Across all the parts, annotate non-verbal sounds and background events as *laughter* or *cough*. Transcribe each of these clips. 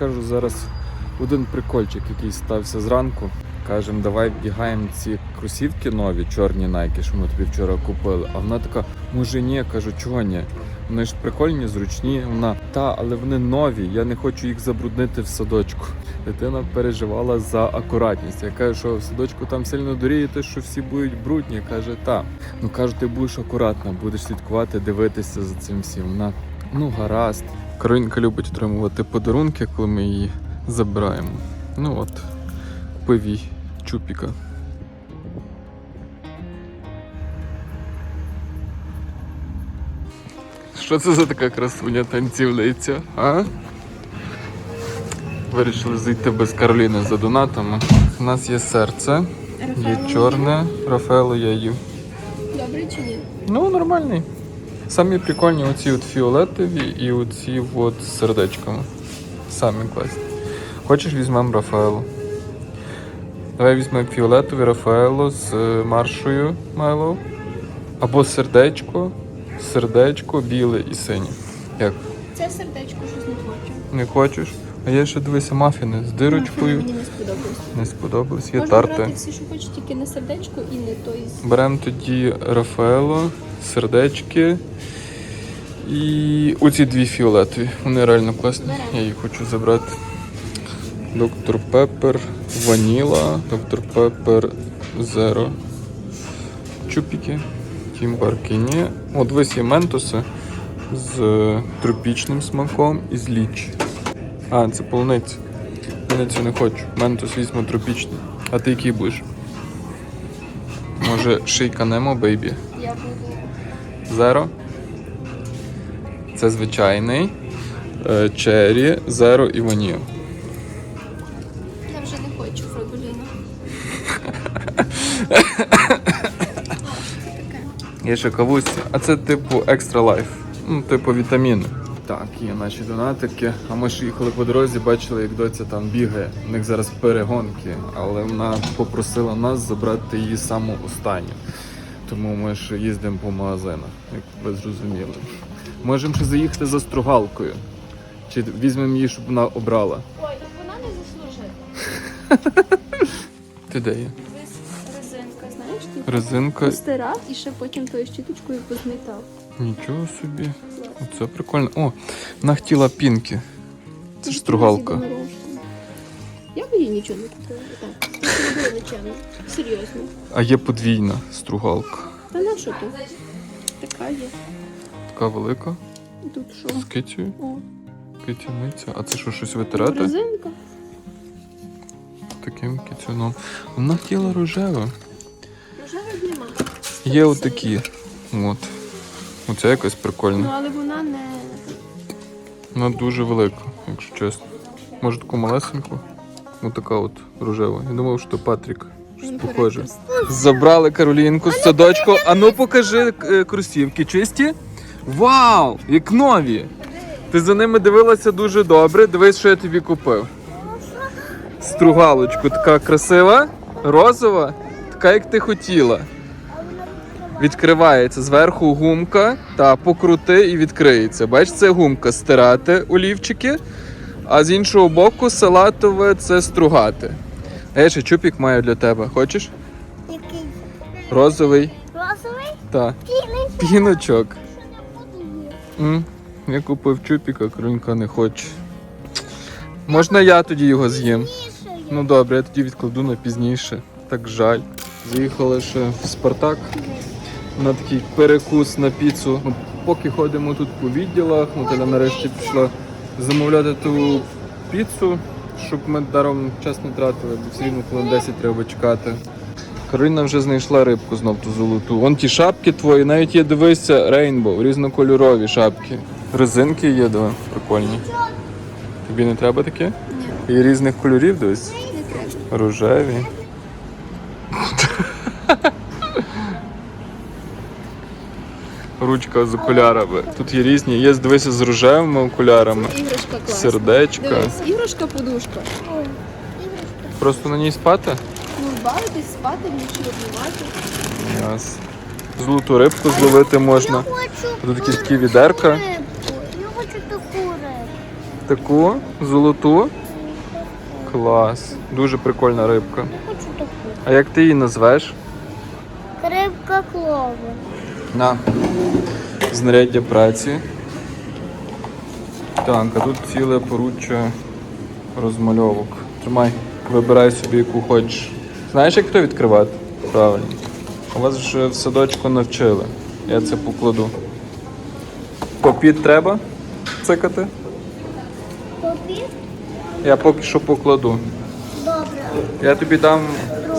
розкажу зараз один прикольчик, який стався зранку. Кажемо, давай вдягаємо ці кросівки нові, чорні найки, що ми тобі вчора купили. А вона така, може ні, кажу, чого ні? Вони ж прикольні, зручні. Вона та, але вони нові. Я не хочу їх забруднити в садочку. Дитина переживала за акуратність. Я кажу, що в садочку там сильно дорієте, що всі будуть брудні. Каже, та. Ну кажу, ти будеш акуратна, будеш слідкувати, дивитися за цим всім. Вона ну гаразд. Каролінка любить отримувати подарунки, коли ми її забираємо. Ну от, купив їй чупіка. Що це за така красуня танцівниця, а? Вирішили зайти без Кароліни за донатами. У нас є серце, є чорне, Рафаело я їв. Добре чи ні? Ну, нормальний. Самі прикольні оці от фіолетові і оці от з сердечками. Самі класні. Хочеш візьмемо Рафаело? Давай візьмемо фіолетові Рафаело з е, маршою Майлоу. Або сердечко, сердечко, біле і синє. Як? Це сердечко щось не хочу. Не хочеш? А є ще дивися мафіни з дирочкою. Мені не сподобалось. Не сподобались. Є Можна брати тарти. всі, що хочеш, тільки не сердечко і не той з Беремо тоді Рафаело, сердечки і оці дві фіолетові. Вони реально класні. Я їх хочу забрати. Доктор Пеппер, Ваніла, Доктор Пеппер Зеро. Чупіки. Тім Баркіні. О, дивись, є ментоси з тропічним смаком і з ліч. А, це полуниця. Полуницю не хочу. Ментос візьму тропічний. А ти який будеш? Може, шийка Немо, бейбі? я буду. Зеро. Це звичайний. Е, Черрі, зеро і ваніль. Я вже не хочу Фродоліна. Є *laughs* ще кавусі. А це типу екстра лайф. Ну, типу вітаміни. Так, є наші донатики. А ми ж їхали по дорозі, бачили, як доця там бігає. У них зараз перегонки, але вона попросила нас забрати її саму останню. Тому ми ж їздимо по магазинах, як ви зрозуміли. Можемо ще заїхати за стругалкою. Чи візьмемо її, щоб вона обрала. Ой, так вона не заслужила. *laughs* Ти де є? Резинка, знаєш, ти Резинка. постирав і ще потім тою щіточкою позмітав. Нічого собі. Це прикольно. О, вона хотіла пінки. Це ж стругалка. Я б їй нічого не купила. Так, це не було нічого. Серйозно. А є подвійна стругалка. Та на що тут? Така є. Така велика. І Тут що? З китю. О, Китяниця. А це що, щось витирати? резинка. Таким китюном. Вона хотіла рожеве. Рожевих нема. Є отакі. От. Якась Ну, прикольна. але вона не... Вона дуже велика, якщо чесно. Може таку малесеньку? Отака от рожева. Я думав, що Патрік. Щось похоже. Забрали Каролінку з садочку. А ну покажи е, кросівки чисті. Вау! Як нові! Ти за ними дивилася дуже добре. Дивись, що я тобі купив. Стругалочку така красива, розова, така, як ти хотіла. Відкривається зверху гумка та покрути і відкриється. Бачиш, це гумка стирати олівчики, а з іншого боку салатове це стругати. А я ще чупік маю для тебе. Хочеш? Який? Розовий. Розовий? Та. Білий? Піночок. М, Я купив чупіка, крунька не хоче. Можна я тоді його з'їм? Ну добре, я тоді відкладу на пізніше. Так жаль. Заїхали ще в Спартак на такий перекус на піцу. Ну, поки ходимо тут по відділах, Наталя нарешті пішла замовляти ту піцу, щоб ми даром час не тратили, бо все рівно хвилин 10 треба чекати. Кароліна вже знайшла рибку знов ту золоту. Вон ті шапки твої, навіть є, дивися, рейнбоу, різнокольорові шапки. Резинки є, диви, прикольні. Тобі не треба таке? Ні, І різних кольорів дивись. Рожеві. Ручка з окулярами. Тут є різні. Є, дивися, з рожевими окулярами. Іграшка класна. Сердечка. Дивись, іграшка подушка. Іграшка. Просто на ній спати? Ну, бавитись, спати, вночі обнімати. Яс. Золоту рибку зловити можна. Я хочу Тут якісь такі відерка. Я хочу таку рибку. Таку золоту. Клас. Дуже прикольна рибка. Хочу таку. А як ти її назвеш? Рибка клови. На. Знаряддя праці. Так, а тут ціле поруччя розмальовок. Тримай, вибирай собі, яку хочеш. Знаєш, як то відкривати? Правильно. У вас вже в садочку навчили. Я це покладу. Попід треба цикати? Тобі? Я поки що покладу. Добре. Я тобі дам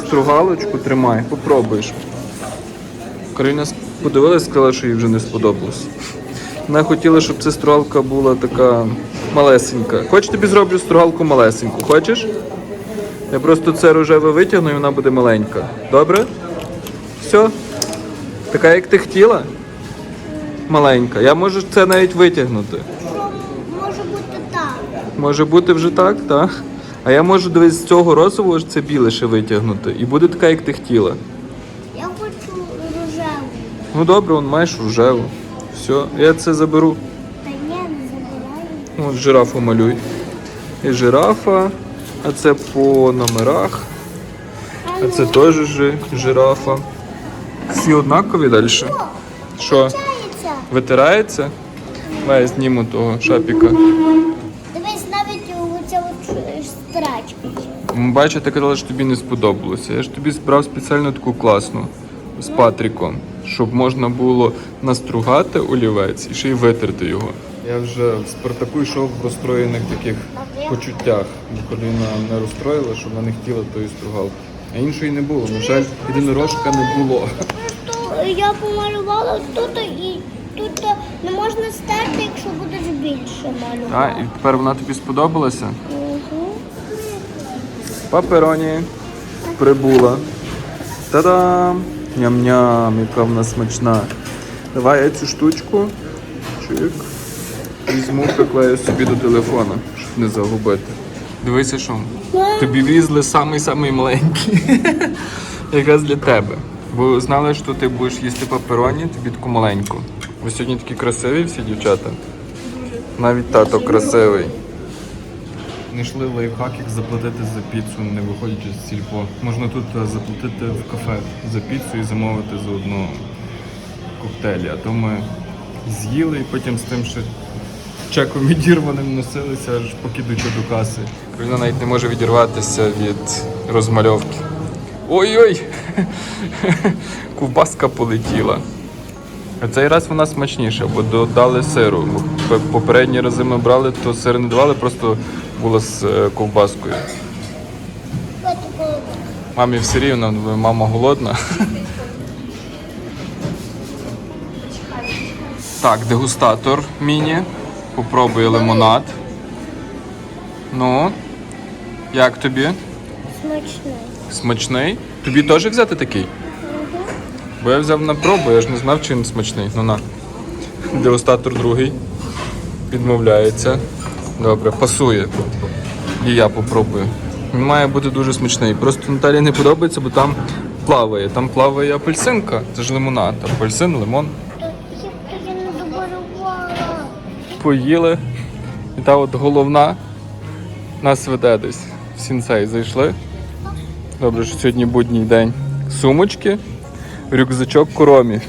стругалочку, тримай, попробуєш. Карина подивилась, сказала, що їй вже не сподобалось. Вона хотіла, щоб ця стругалка була така малесенька. Хочеш тобі зроблю стругалку малесеньку? Хочеш? Я просто це рожеве витягну і вона буде маленька. Добре? Все? Така, як ти хотіла? Маленька. Я можу це навіть витягнути. Може бути так? Може бути вже так, так? А я можу дивись з цього розового це біле ще витягнути. І буде така, як ти хотіла. Ну добре, он маєш рожеву. Все, я це заберу. Та ні, не забираю. От жирафу малюй. І жирафа, а це по номерах. А це теж жи- жирафа. Всі однакові далі. Що? Чається. Витирається? Давай я зніму того шапіка. Дивись, навіть от страчка. М, Бачу, ти казала, що тобі не сподобалося. Я ж тобі збрав спеціально таку класну з Патріком, щоб можна було настругати олівець і ще й витерти його. Я вже в Спартаку йшов в розстроєних таких почуттях. Коли вона не розстроїла, що вона не хотіла тої стругалки. А іншої не було. На жаль, єдинорожка не було. Я помалювала тут і тут не можна стерти, якщо будеш більше А, малювати. і тепер вона тобі сподобалася? Угу. Папероні прибула. Та-дам! Ням-ням, яка вона смачна. Давай я цю штучку. Чик. Візьму, приклею собі до телефона, щоб не загубити. Дивися, що тобі візли самий-самий маленький. *laughs* Якраз для тебе. Бо знали, що ти будеш їсти папероні, тобі таку маленьку. Ви сьогодні такі красиві всі дівчата. Навіть тато красивий. Знайшли лайфхак, як заплатити за піцу, не виходячи з сільпо. Можна тут е, заплатити в кафе за піцу і замовити заодно коктейлі. А то ми з'їли і потім з тим ще чеком відірваним носилися, аж поки дійшли до каси. Кароліна навіть не може відірватися від розмальовки. Ой-ой! *laughs* Ковбаска полетіла. А цей раз вона смачніша, бо додали сиру. Попередні рази ми брали, то сир не давали, просто було з е, ковбаскою. Мамі все рівно, мама голодна. Так, дегустатор міні. Попробує лимонад. Ну, як тобі? Смачний. Смачний? Тобі теж взяти такий? Бо я взяв на пробу, я ж не знав, чи він смачний. Ну на. Дегустатор другий. Відмовляється. Добре, пасує. І я попробую. Він має бути дуже смачний. Просто Наталі не подобається, бо там плаває. Там плаває апельсинка. Це ж лимонад. Апельсин, лимон. Поїли. І та от головна нас веде десь. В сінцей зайшли. Добре, що сьогодні будній день. Сумочки, рюкзачок коромі.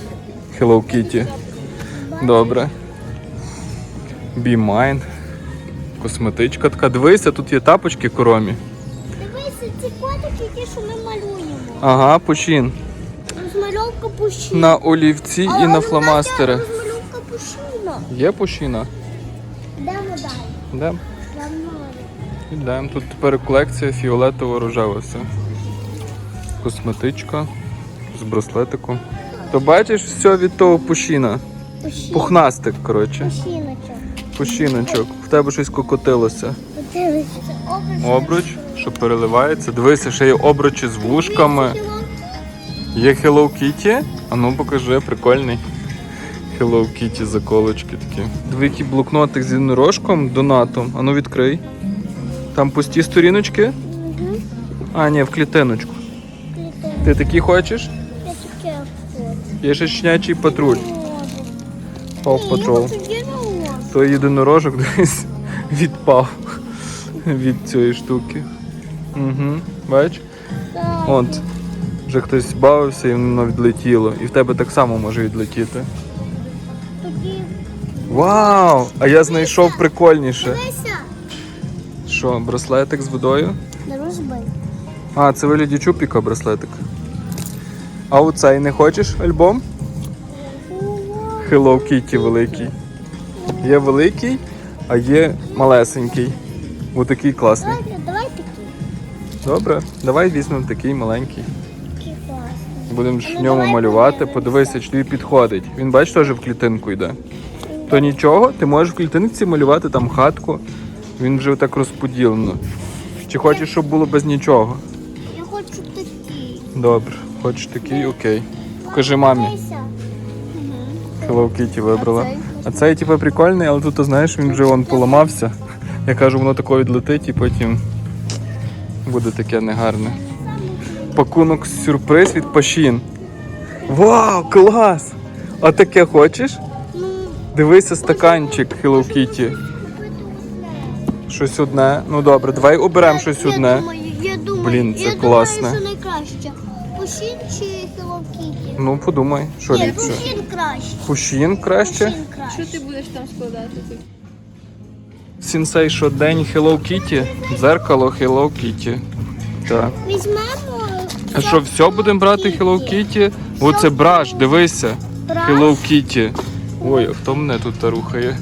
Hello Kitty. Добре. Be mine. Косметичка така. Дивися, тут є тапочки коромі. Дивися, ці котики, ті, що ми малюємо. Ага, почин. Розмальовка пушина. На олівці і на фломастери. Розмальовка пушина. Є пушина? Йдемо далі. Де? За мною. Ідемо. Тут тепер колекція фіолетово-рожева все. Косметичка з браслетиком. То бачиш все від того пушіна. Пухнастик, коротше. Пушиночок. Пушіночок. В тебе щось кокотилося. Обруч. Що переливається. Дивися, ще є обручі з вушками. Є Hello Kitty. А ну покажи, прикольний. Hello Kitty заколочки такі. Диви, блокнотик з єдинорожком, донатом. А ну відкрий. Там пусті сторіночки. Угу. А, ні, в клітиночку. Ти такі хочеш? Я таке хочу. Є ще щенячий патруль. Paw Patrol. Ні, я тут є на ось. То єдинорожок десь відпав від цієї штуки. Угу. Бач? От. Вже хтось бавився і воно відлетіло. І в тебе так само може відлетіти. Вау! А я знайшов прикольніше. Що, браслетик з водою? А, це вигляді чупіка браслетик. А оцей не хочеш альбом? Hello Kitty великий. Є великий, а є малесенький. Отакий класний. Давай, давай такий. Добре, давай візьмемо такий маленький. Такий класний. Будемо ж Ну, в ньому малювати, подивися, чи тобі підходить. Він бачиш, теж в клітинку йде. То нічого, ти можеш в клітинці малювати там хатку. Він вже так розподілено. Чи хочеш, щоб було без нічого? Я хочу такий. Добре, хочеш такий, окей. Покажи мамі. Hello Kitty вибрала. А цей? Типу, прикольний, але тут, знаєш, він вже вон поламався. Я кажу, воно тако відлетить і потім буде таке негарне. Пакунок сюрприз від Пашін. Вау, клас! А таке хочеш? Дивися, стаканчик Hello Kitty. Щось одне. Ну добре, давай оберемо щось одне. Блін, це класне. Пушін чи Hello Kitty? Ну подумай, що Ні, ліпше. Пушін краще. Пушін краще. Пушін краще. Що ти будеш там складати? Сінсей, що день Hello Kitty. Дзеркало Hello Kitty. Так. Візьмемо. А що, все будемо брати Hello Kitty? Оце браш, дивися. Браш. Hello Kitty. Ой, а хто мене тут та рухає?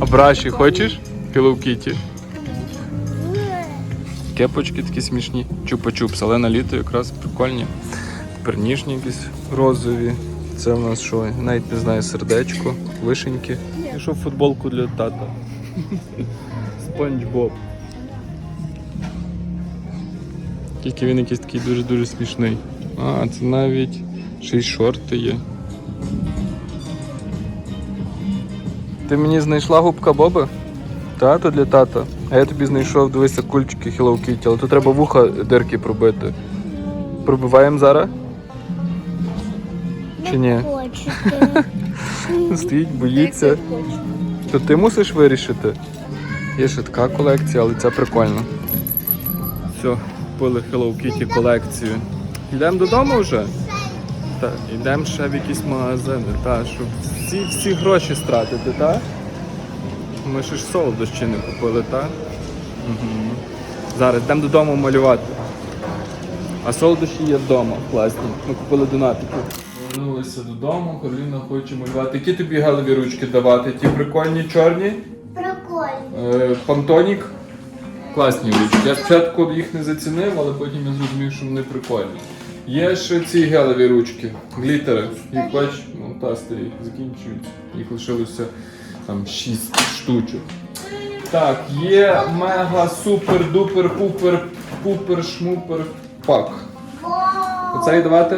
А браші хочеш? Hello Kitty. Кепочки такі смішні. Чупа-чупс, але на літо якраз прикольні. Тепер ніжні якісь розові. Це в нас що? Навіть не знаю, сердечко, вишеньки. Пішов футболку для тата. Спанч Боб. Тільки він якийсь такий дуже-дуже смішний. А, це навіть ще й шорти є. Ти мені знайшла губка Боби? Тато для тата. А я тобі знайшов, дивися, кульчики Hello Kitty, але тут треба вуха дирки пробити. Пробиваємо зараз? Чи ні? Хочете. *laughs* Стоїть, боїться. То ти мусиш вирішити. Є ще така колекція, але ця прикольна. Все, купили Hello Kitty колекцію. Йдемо додому вже? Так, йдемо ще в якісь магазини, так, щоб всі, всі гроші стратити, так? Ми ще ж солодощі не купили, так? Угу. Зараз йдемо додому малювати. А солодощі є вдома, класні. Ми купили донатики. Повернулися додому, Кароліна хоче малювати. Які тобі гелеві ручки давати? Ті прикольні чорні? Прикольно. Е, Пантонік. Класні ручки. Я спочатку їх не зацінив, але потім я зрозумів, що вони прикольні. Є ще ці гелеві ручки, глітери. Їх бач, ну та старі, закінчуються. Їх лишилося там 6 штучок. Так, є мега супер дупер пупер шмупер пак. Оцей давати?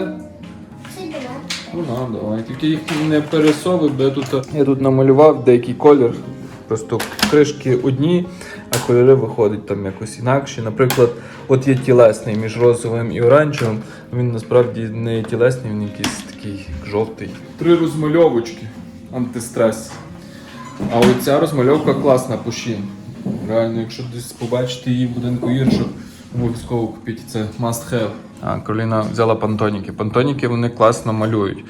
Ну на, давай. Тільки їх не пересовуй, бо я тут, я тут намалював деякий колір. Просто кришки одні, а кольори виходять там якось інакші. Наприклад, от є тілесний між розовим і оранжевим. Він насправді не тілесний, він якийсь такий жовтий. Три розмальовочки. Антистрес. А оця розмальовка класна пушін. Реально, якщо десь побачите її в будинку інших, обов'язково купіть. Це must have. А, Кароліна взяла пантоніки. Пантоніки вони класно малюють.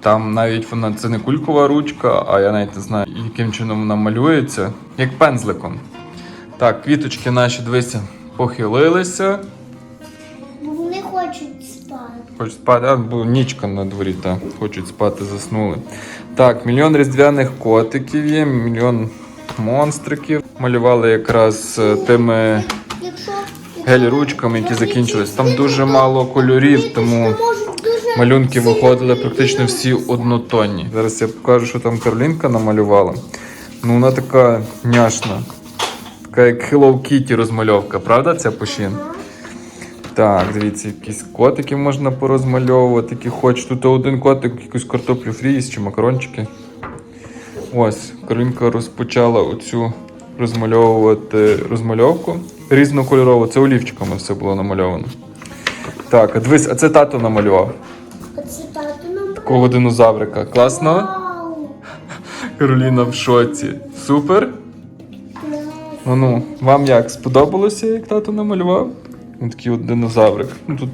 Там навіть вона це не кулькова ручка, а я навіть не знаю, яким чином вона малюється, як пензликом. Так, квіточки наші, дивися, похилилися. Хочуть спати, а, бо нічка на дворі, так. Хочуть спати, заснули. Так, мільйон різдвяних котиків є, мільйон монстриків. Малювали якраз е, тими гель-ручками, які закінчились. Там дуже мало кольорів, тому малюнки виходили практично всі однотонні. Зараз я покажу, що там Каролінка намалювала. Ну, вона така няшна. Така як Hello Kitty розмальовка, правда, ця пошін? Так, дивіться, якісь котики можна порозмальовувати, які хоч. Тут один котик, якусь картоплю фрі чи макарончики. Ось, Каролінка розпочала оцю розмальовувати розмальовку. Різнокольорово, це олівчиками все було намальовано. Так, а дивись, а це тато намалював. Оце тато нам Такого динозаврика. Класно? Вау. Кароліна в шоці. Супер? Ну ну, вам як сподобалося, як тато намалював? Ось такий от динозаврик. Ну тут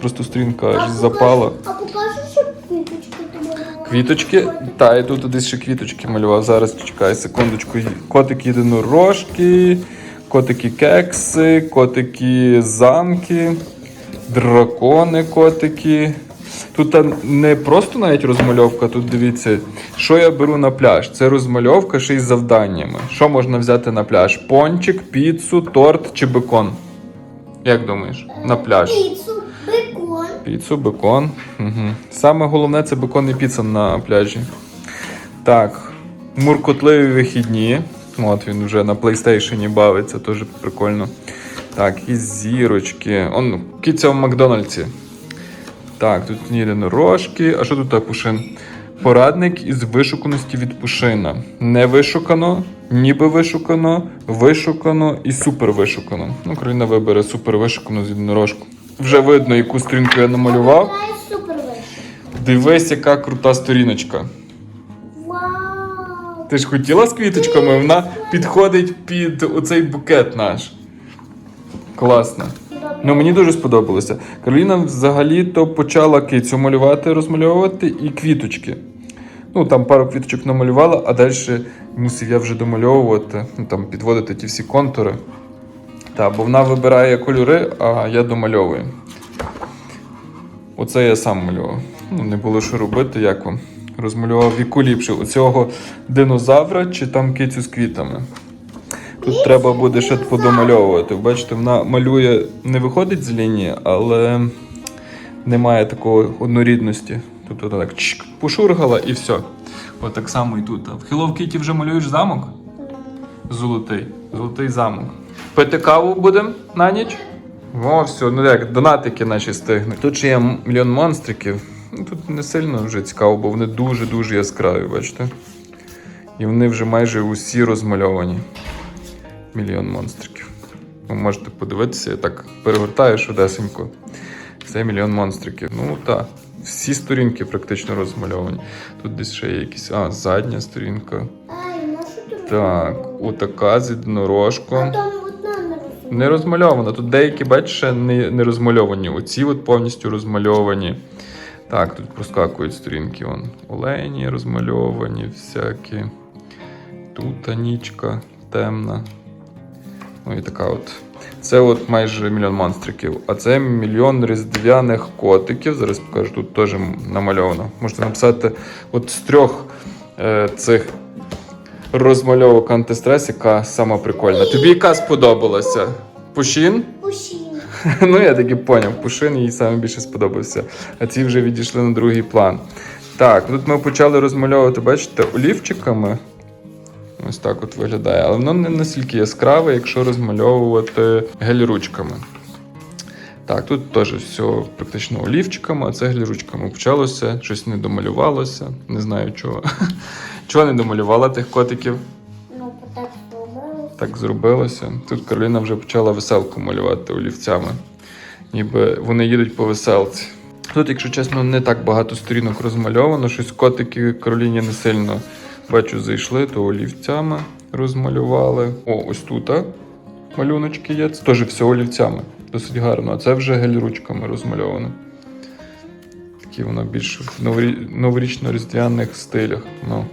просто стрінка аж запала. А покажеш, що квіточки ти малювала? Квіточки. Та, я тут десь ще квіточки малював. Зараз чекай секундочку. Котики єдинорожки, котики кекси, котики замки, дракони котики. Тут не просто навіть розмальовка, тут дивіться, що я беру на пляж. Це розмальовка ще й з завданнями. Що можна взяти на пляж? Пончик, піцу, торт чи бекон? Як думаєш? На пляж. Піцу, бекон. Піцу, бекон. Угу. Саме головне це бекон і піца на пляжі. Так, муркотливі вихідні. От він вже на PlayStation бавиться, теж прикольно. Так, і зірочки. Он кіця в Макдональдсі. Так, тут єдинорожки. А що тут так, Пушин? Порадник із вишуканості від Пушина. Не вишукано, ніби вишукано, вишукано і супер вишукано. Ну, Кароліна вибере супер вишукану з єдинорожку. Вже видно, яку сторінку я намалював. Дивись, яка крута сторіночка. Вау. Ти ж хотіла з квіточками? Вона підходить під оцей букет наш. Класно. Ну, мені дуже сподобалося. Кароліна взагалі-то почала кицю малювати, розмальовувати і квіточки. Ну, там пару квіточок намалювала, а далі мусив я вже домальовувати, ну, там, підводити ті всі контури. Та, бо вона вибирає кольори, а я домальовую. Оце я сам малював. Ну, не було що робити, як вам. Розмалював віку ліпше. Оцього динозавра чи там кицю з квітами. Тут треба буде ще подомальовувати. Бачите, вона малює, не виходить з лінії, але немає такої однорідності. Вона так чик, пошургала і все. От так само і тут. В Hello Kitty вже малюєш замок? Золотий. Золотий замок. Пити каву будемо на ніч? О, все, ну як, донатики наші стигнуть. Тут ще є мільйон монстриків. Ну, Тут не сильно вже цікаво, бо вони дуже-дуже яскраві, бачите? І вони вже майже усі розмальовані. Мільйон монстриків. Ви можете подивитися, я так перегортаю швидесенько. Це мільйон монстриків. Ну так. Всі сторінки практично розмальовані. Тут десь ще є якісь. А, задня сторінка. Ай, Так, отака з А єдинорожком. там одна не розуміє. Не розмальовано. Тут деякі, бачиш, ще не, не розмальовані. Оці от повністю розмальовані. Так, тут проскакують сторінки. Вон. Олені розмальовані, всякі. Тут нічка темна. Ну і така от. Це от майже мільйон монстриків. А це мільйон різдвяних котиків. Зараз покажу, тут теж намальовано. Можете написати от з трьох е, цих розмальовок антистрес, яка сама прикольна. Тобі яка сподобалася? Пушін? Пушін. *laughs* Ну, я таки поняв, Пушин їй саме більше сподобався. А ці вже відійшли на другий план. Так, тут ми почали розмальовувати, бачите, олівчиками. Ось так от виглядає. Але воно не настільки яскраве, якщо розмальовувати гель-ручками. Так, тут теж все практично олівчиками, а це гель-ручками. Почалося, щось не домалювалося, не знаю чого. *laughs* Чого не домалювала тих котиків? Ну, так зробили. Так зробилося. Тут Кароліна вже почала веселку малювати олівцями. Ніби вони їдуть по веселці. Тут, якщо чесно, не так багато сторінок розмальовано. Щось котики Кароліні не сильно бачу, зайшли, то олівцями розмалювали. О, ось тут малюночки є. Це теж все олівцями. Досить гарно. А це вже гель-ручками розмальовано. Такі воно більш в новорічно-різдвяних стилях. Ну.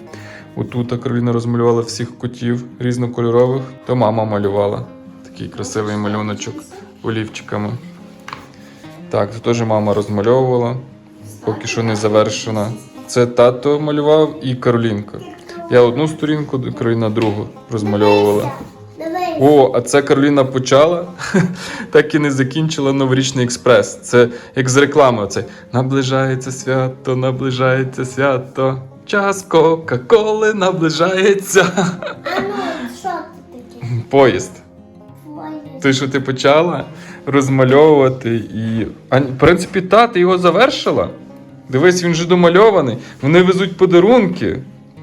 Отут Кароліна розмалювала всіх котів різнокольорових, то мама малювала такий красивий малюночок олівчиками. Так, це теж мама розмальовувала, поки що не завершена. Це тато малював і Каролінка. Я одну сторінку, Кароліна другу розмальовувала. О, а це Кароліна почала, *laughs* так і не закінчила новорічний експрес. Це як з реклами. Оце наближається свято, наближається свято. Час Кока-Коли наближається. А ну, що ти таке? *laughs* Поїзд. Ти що ти почала розмальовувати і. А, в принципі, та, ти його завершила. Дивись, він же домальований. Вони везуть подарунки.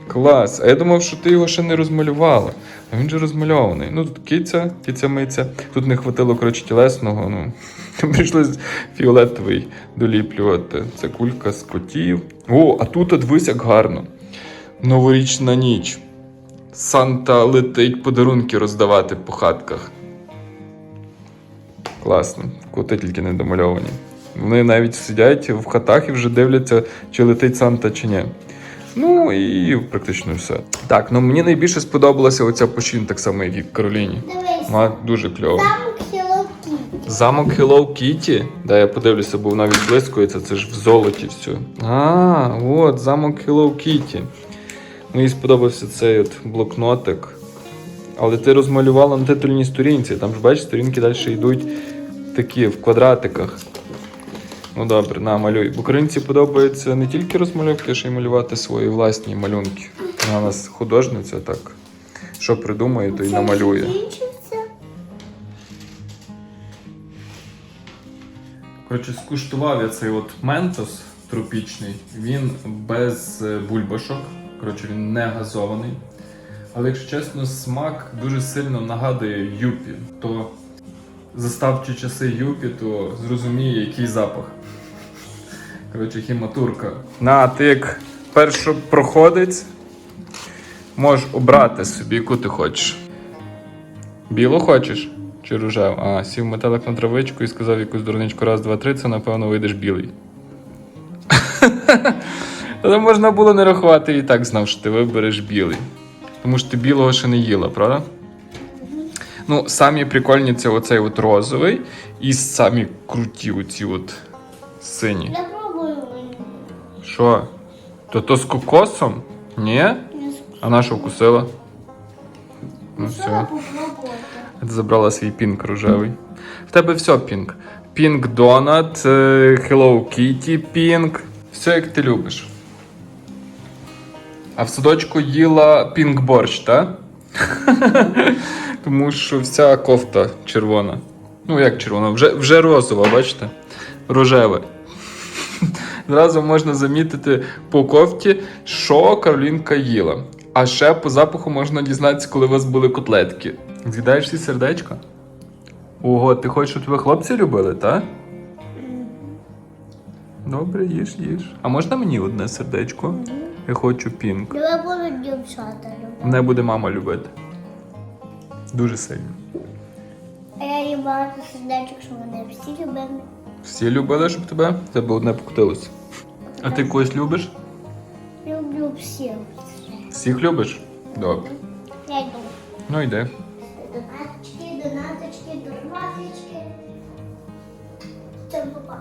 Клас. А я думав, що ти його ще не розмалювала. А він же розмальований. Ну тут киця, киця миця. Тут не хватило, коротше, тілесного. Ну, *laughs* прийшлось фіолетовий доліплювати. Це кулька з котів. О, а тут от як гарно. Новорічна ніч. Санта летить подарунки роздавати по хатках. Класно. Коти тільки не домальовані. Вони навіть сидять в хатах і вже дивляться, чи летить Санта чи ні. Ну і практично все. Так, ну мені найбільше сподобалася оця пошін, так само, як і Кароліні. Вона дуже кльова. замок Hello Kitty. Замок Hello Kitty. Да, я подивлюся, бо вона відблискується, це ж в золоті все. А, от, замок Hello Kitty. Мені сподобався цей от блокнотик. Але ти розмалювала на титульній сторінці. Там ж бачиш, сторінки далі йдуть такі в квадратиках. Ну добре, на малюй. В українці подобається не тільки розмальовки, а ще й малювати свої власні малюнки. Вона у нас художниця, так. Що придумає, то й намалює. Коротше, скуштував я цей от ментос тропічний. Він без е, бульбашок. Коротше, він не газований. Але якщо чесно, смак дуже сильно нагадує юпі. То заставчі часи юпі, то зрозуміє, який запах. Коротше, хіматурка. На, ти як першопроходець можеш обрати собі, яку ти хочеш. Білу хочеш? Чи рожеву? А, сів метелик на травичку і сказав якусь дурничку раз, два, три, це напевно вийдеш білий. *laughs* Але можна було не рахувати і так знав, що ти вибереш білий. Тому що ти білого ще не їла, правда? Ну, самі прикольні це оцей от розовий і самі круті оці от сині. Що? То то з кокосом? Ні? А на що вкусила? Ну все. Ти забрала свій пінк рожевий. В тебе все пінк. Пінк Донат, е, Hello Kitty пінк. Все як ти любиш. А в садочку їла пінк борщ, так? *laughs* Тому що вся кофта червона. Ну, як червона? Вже, вже розова, бачите? Рожеве. Зразу можна замітити по кофті, що Каролінка їла. А ще по запаху можна дізнатися, коли у вас були котлетки. З'їдаєш всі сердечка? Ого, ти хочеш, щоб тебе хлопці любили, так? Добре, їж, їж. А можна мені одне сердечко? Я хочу пінк. Тебе будуть дівчата любити. Мене буде мама любити. Дуже сильно. А я їм багато сердечок, що вони всі любили. Всі любили, щоб тебе? Це Тебе одне покотилося. А ти когось любиш? Люблю всіх. Всіх любиш? Добре. Я йду. Ну йди. Донаточки, донаточки, донаточки. Це попав.